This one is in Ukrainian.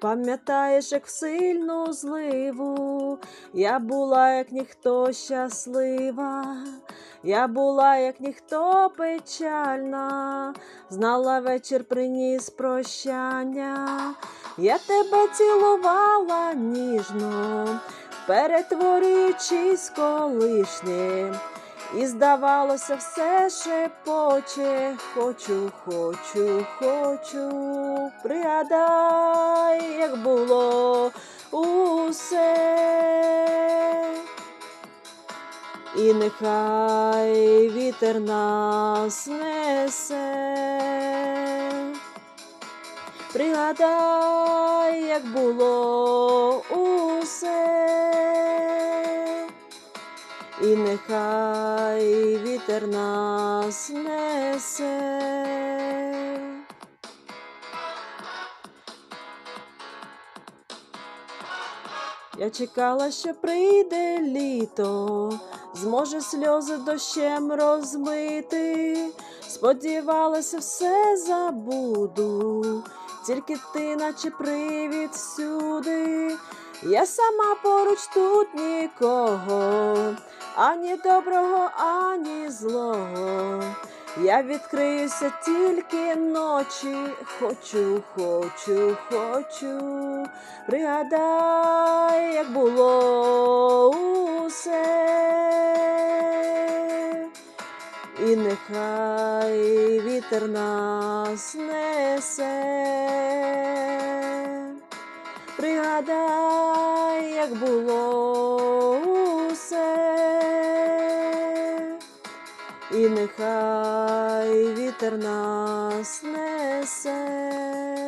Пам'ятаєш, як в сильну зливу, я була, як ніхто щаслива, я була, як ніхто печальна, знала вечір приніс прощання, я тебе цілувала ніжно, перетворюючись колишнє. І здавалося, все шепоче, хочу, хочу, хочу, пригадай, як було усе. І нехай вітер нас несе. Пригадай, як було усе. І нехай вітер нас несе. Я чекала, що прийде літо, зможе сльози дощем розмити. Сподівалася, все забуду, тільки ти, наче привід всюди. Я сама поруч тут нікого, ані доброго, ані злого. Я відкриюся тільки ночі, хочу, хочу, хочу. Пригадай, як було усе. І нехай вітер нас несе. Пригадай, як було усе. І нехай вітер нас несе.